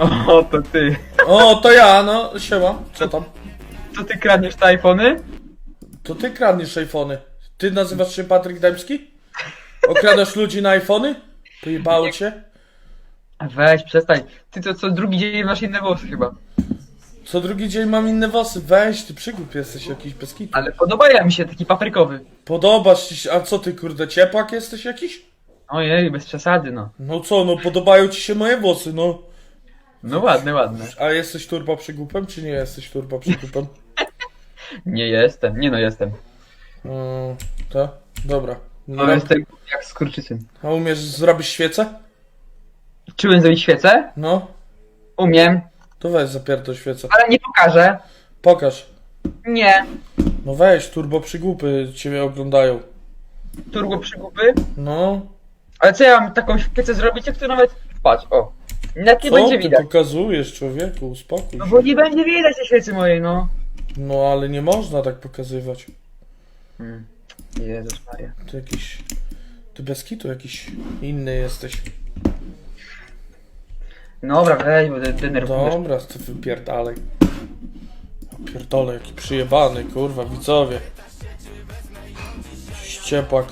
O, to ty. O, to ja, no, siema, co tam? To ty kradniesz te iPhony? To ty kradniesz iPhony. Ty nazywasz się Patryk Dębski? Okradasz ludzi na iPhony? Pojebało cię? Weź, przestań. Ty to co drugi dzień masz inne włosy chyba. Co drugi dzień mam inne włosy. Weź, ty przygłup jesteś jakiś bez kitu. Ale podoba mi się taki paprykowy. Podobasz ci się, a co ty kurde, ciepłak jesteś jakiś? Ojej, bez przesady no. No co, no podobają ci się moje włosy, no. No ładne, ładne. A jesteś turbo przygłupem, czy nie jesteś turbo przygłupem? Nie jestem, nie no jestem. Mm, tak? Dobra. No, No jestem jak skurczysyn. a umiesz zrobić świecę? Czy umiem zrobić świecę? No. Umiem, To weź zapierdol świecę. ale nie pokażę. Pokaż. Nie. No weź, turbo przygłupy ciebie oglądają. Turbo przygupy. No. Ale co ja mam taką świecę zrobić, jak to nawet... Patrz, o. Nawet nie Co będzie ty widać. pokazujesz, człowieku? Uspokój No się. bo nie będzie widać tej świecy mojej, no. No ale nie można tak pokazywać. Hmm. Jezus Maria. Ty jakiś... Ty bez kitu jakiś inny jesteś. Dobra, weź, bo de- denerwujesz. Dobra, ty wypierdalej. Ja Pierdolę, jaki przyjebany, kurwa, widzowie. Jakiś Ciepłak.